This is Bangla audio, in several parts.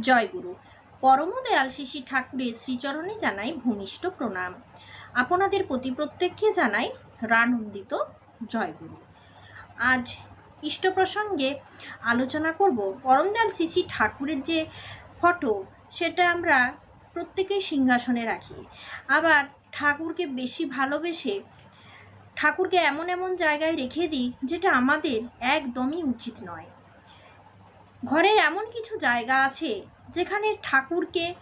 জয়গুরু। পরমদয়াল শিশি ঠাকুরের শ্রীচরণে জানাই ভূমিষ্ঠ প্রণাম। আপনাদের প্রতি প্রত্যেককে জানাই রানন্দিত জয়গুরু। আজ ইষ্ট প্রসঙ্গে আলোচনা করব পরমদয়াল শিশি ঠাকুরের যে ফটো, সেটা আমরা প্রত্যেকেই সিংহাসনে রাখি। আবার ঠাকুরকে বেশি ভালোবেসে ঠাকুরকে এমন এমন জায়গায় রেখে দিই, যেটা আমাদের একদমই উচিত নয়। ঘরের এমন কিছু জায়গা আছে যেখানে ঠাকুরকে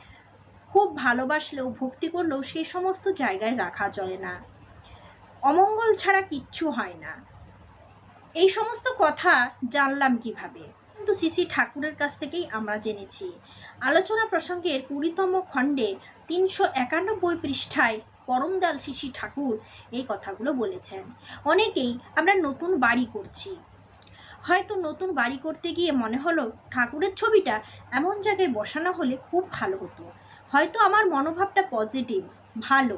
খুব ভালোবাসলেও, ভক্তি করলেও সেই সমস্ত জায়গায় রাখা চলে না। অমঙ্গল ছাড়া কিচ্ছু হয় না। এই সমস্ত কথা জানলাম কীভাবে? কিন্তু শ্রী ঠাকুরের কাছ থেকেই আমরা জেনেছি। আলোচনা প্রসঙ্গের কুড়িতম খণ্ডে তিনশো একানব্বই পৃষ্ঠায় পরমদাল শিশি ঠাকুর এই কথাগুলো বলেছেন। অনেকেই আমরা নতুন বাড়ি করছি। হয়তো নতুন বাড়ি করতে গিয়ে মনে হলো ঠাকুরের ছবিটা এমন জায়গায় বসানো হলে খুব ভালো হতো। হয়তো আমার মনোভাবটা পজিটিভ ভালো।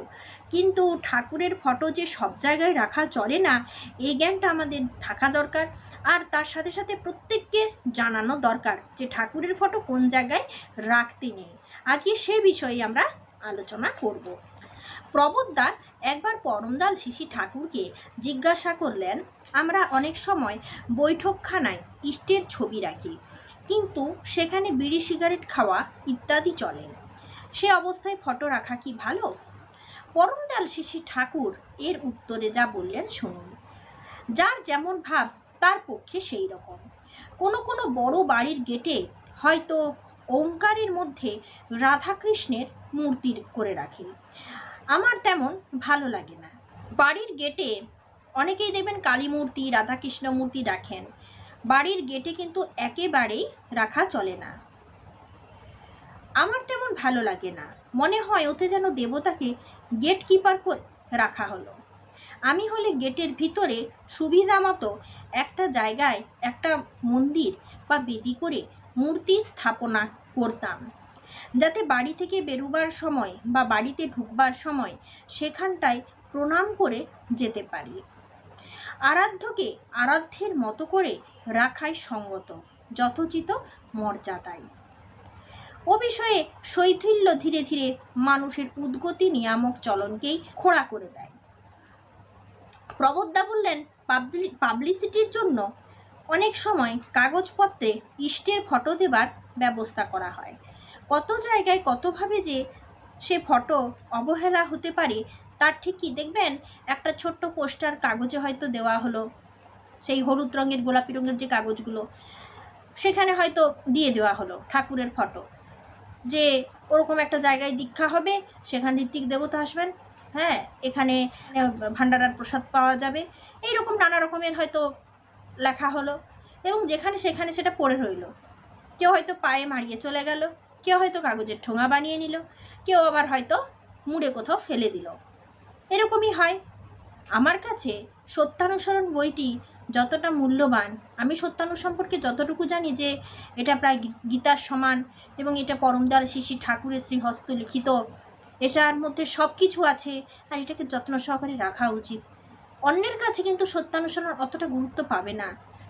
কিন্তু ঠাকুরের ফটো যে সব জায়গায় রাখা চলে না, এই জ্ঞানটা আমাদের থাকা দরকার। আর তার সাথে সাথে প্রত্যেককে জানানো দরকার যে ঠাকুরের ফটো কোন জায়গায় রাখতে নেই। আজকে সে বিষয়ে আমরা আলোচনা করব। প্রবোদ্দার একবার পরমদাল শিশি ঠাকুরকে জিজ্ঞাসা করলেন, আমরা অনেক সময় বৈঠকখানায় ইষ্টের ছবি রাখি, কিন্তু সেখানে বিড়ি সিগারেট খাওয়া ইত্যাদি চলে। সে অবস্থায় ফটো রাখা কি ভালো? পরমদাল শিশি ঠাকুর এর উত্তরে যা বললেন শুনুন। যার যেমন ভাব, তার পক্ষে সেই রকম। কোনো কোনো বড় বাড়ির গেটে হয়তো ওঙ্কারের মধ্যে রাধাকৃষ্ণের মূর্তি করে রাখে। আমার তেমন ভালো লাগে না। বাড়ির গেটে অনেকেই দেখবেন কালী মূর্তি, রাধাকৃষ্ণ মূর্তি রাখেন। বাড়ির গেটে কিন্তু একেবারেই রাখা চলে না। আমার তেমন ভালো লাগে না। মনে হয় ওতে যেন দেবতাকে গেট কিপার করে রাখা হলো। আমি হলে গেটের ভিতরে সুবিধা মতো একটা জায়গায় একটা মন্দির বা বেদি করে মূর্তি স্থাপনা করতাম। যাতে বাড়ি থেকে বেরোবার সময় বা বাড়িতে ঢুকবার সময় সেখানটায় প্রণাম করে যেতে পারি। আরাধ্যকে আরাধ্যের মতো করে রাখাই সঙ্গত, যথোচিত মর্যাদায় ও বিষয়ে শৈথিল্য ধীরে ধীরে মানুষের উদ্গতি নিয়ামক চলনকেই খোড়া করে দেয়। প্রবোদ্দা বললেন পাবলিসিটির জন্য অনেক সময় কাগজপত্রে ইষ্টের ফটো দেবার ব্যবস্থা করা হয়। কত জায়গায় কতভাবে যে সে ফটো অবহেলা হতে পারে, তার ঠিকই দেখবেন, একটা ছোট্ট পোস্টার কাগজে হয়তো দেওয়া হলো, সেই হলুদ রঙের, গোলাপি রঙের যে কাগজগুলো, সেখানে হয়তো দিয়ে দেওয়া হলো ঠাকুরের ফটো। যে ওরকম একটা জায়গায় দীক্ষা হবে, সেখানে ঋত্বিক দেবতা আসবেন হ্যাঁ এখানে ভান্ডারার প্রসাদ পাওয়া যাবে এই রকম নানা রকমের হয়তো লেখা হলো এবং যেখানে সেখানে সেটা পড়ে রইল। কেউ হয়তো পায়ে মারিয়ে চলে গেল কেউ হয়তো কাগজের ঠোঙা বানিয়ে নিল, কেউ আবার হয়তো মুড়ে কোথাও ফেলে দিল। এরকমই হয়। আমার কাছে সত্যানুসরণ বইটি যতটা মূল্যবান, আমি সত্যানু সম্পর্কে যতটুকু জানি যে এটা প্রায় গীতার সমান এবং এটা পরমদাল শিশি ঠাকুরের শ্রীহস্ত লিখিত, এটার মধ্যে সব কিছু আছে আর এটাকে যত্ন সহকারে রাখা উচিত। অন্যের কাছে কিন্তু সত্যানুসরণ অতটা গুরুত্ব পাবে না।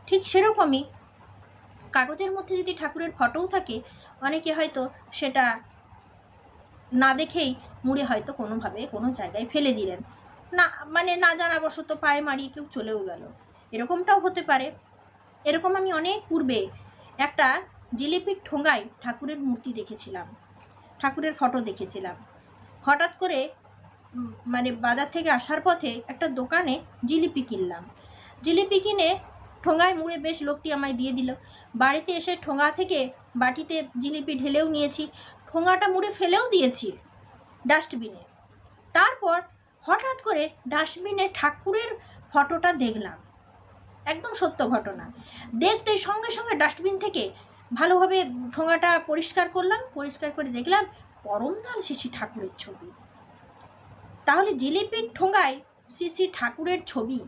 ঠিক সেরকমই কাগজের মধ্যে যদি ঠাকুরের ফটোও থাকে, অনেকে হয়তো সেটা না দেখেই মুড়ে হয়তো কোনোভাবে কোনো জায়গায় ফেলে দিলেন। না মানে না জানাবশত পায়ে মারিয়ে কেউ চলেও গেল। এরকমটাও হতে পারে। এরকম আমি অনেক পূর্বে একটা জিলিপির ঠোঙায় ঠাকুরের মূর্তি দেখেছিলাম, ঠাকুরের ফটো দেখেছিলাম। হঠাৎ করে মানে বাজার থেকে আসার পথে একটা দোকানে জিলিপি কিনলাম। জিলিপি কিনে ঠোঙায় মুড়ে বেশ লোকটি আমায় দিয়ে দিল। বাড়িতে এসে ঠোঙা থেকে বাটিতে জিলিপি ঢেলেও নিয়েছি, ঠোঙাটা মুড়ে ফেলেও দিয়েছি ডাস্টবিনে। তারপর হঠাৎ করে ডাস্টবিনে ঠাকুরের ফটোটা দেখলাম। একদম সত্য ঘটনা। দেখতে সঙ্গে সঙ্গে ডাস্টবিন থেকে ভালোভাবে ঠোঙাটা পরিষ্কার করলাম, পরিষ্কার করে দেখলাম পরমদাল শিশি ঠাকুরের ছবি। তাহলে জিলিপির ঠোঙায় শ্রী শ্রী ঠাকুরের ছবি,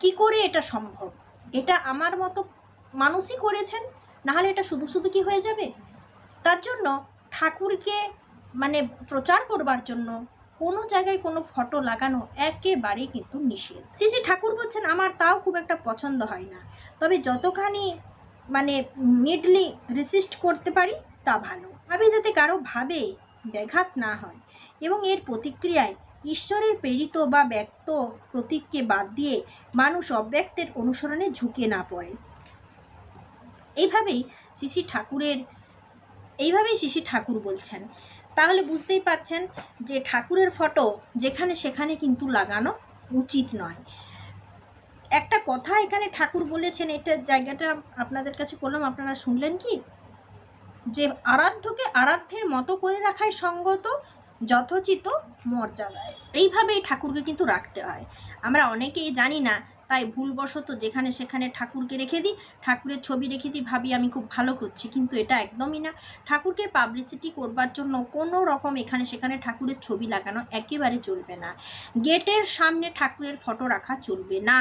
কি করে এটা সম্ভব? এটা আমার মতো মানুষই করেছেন, নাহলে এটা শুধু শুধু কি হয়ে যাবে? তার জন্য ঠাকুরকে মানে প্রচার করবার জন্য কোনো জায়গায় কোনো ফটো লাগানো একেবারেই কিন্তু নিষেধ। শ্রী ঠাকুর বলছেন, আমার তাও খুব একটা পছন্দ হয় না। তবে যতখানি মানে মিডলি রেসিস্ট করতে পারি, তা ভালো। আমি যাতে কারও ভাবে ব্যাঘাত না হয় এবং এর প্রতিক্রিয়ায় ঈশ্বরের প্রেরিত বা ব্যক্ত প্রতীককে বাদ দিয়ে মানুষ অব্যক্তের অনুসরণে ঝুঁকে না পড়ে। এইভাবেই শ্রী ঠাকুরের, এইভাবেই শ্রী ঠাকুর বলছেন। তাহলে বুঝতেই পাচ্ছেন যে ঠাকুরের ফটো যেখানে সেখানে কিন্তু লাগানো উচিত নয়। একটা কথা এখানে ঠাকুর বলেছেন, এটা জায়গাটা আপনাদের কাছে করলাম আপনারা শুনলেন কি? যে আরাধ্যকে আরাধ্যের মতো করে রাখাই সঙ্গত যথোচিত মর্যাদায়। এইভাবেই ঠাকুরকে কিন্তু রাখতে হয়। আমরা অনেকেই জানি না, তাই ভুলবশত যেখানে সেখানে ঠাকুরকে রেখে দিই, ঠাকুরের ছবি রেখে দিই ভাবি আমি খুব ভালো করছি, কিন্তু এটা একদমই না। ঠাকুরকে পাবলিসিটি করবার জন্য কোনো রকম এখানে সেখানে ঠাকুরের ছবি লাগানো একেবারে চলবে না। গেটের সামনে ঠাকুরের ফটো রাখা চলবে না।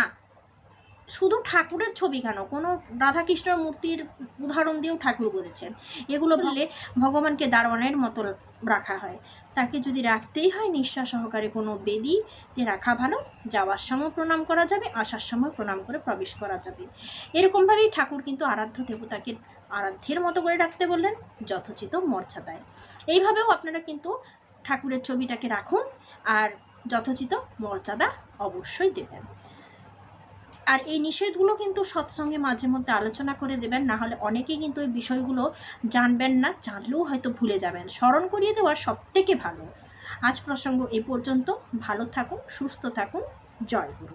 শুধু ঠাকুরের ছবি কেন? কোনো রাধাকৃষ্ণর মূর্তির উদাহরণ দিয়েও ঠাকুর বলেছেন। এগুলো বললে ভগবানকে দারোয়ানের মতো রাখা হয়। তাকে যদি রাখতেই হয় নিঃশ্বাস সহকারে কোনো বেদিতে রাখা ভালো যাওয়ার সময় প্রণাম করা যাবে আসার সময় প্রণাম করে প্রবেশ করা যাবে। এরকমভাবেই ঠাকুর কিন্তু আরাধ্য দেবতাকে আরাধ্যের মতো করে রাখতে বললেন যথোচিত মর্যাদায়। এইভাবেও আপনারা কিন্তু ঠাকুরের ছবিটাকে রাখুন আর যথোচিত মর্যাদা অবশ্যই দেবেন। আর এই নিষেধগুলো কিন্তু সৎসঙ্গে মাঝে মধ্যে আলোচনা করে দেবেন, না হলে অনেকেই কিন্তু এই বিষয়গুলো জানবেন না, জানলেও হয়তো ভুলে যাবেন। স্মরণ করিয়ে দেওয়া সব থেকে ভালো। আজ প্রসঙ্গ এ পর্যন্ত। ভালো থাকুন, সুস্থ থাকুন। জয় গুরু।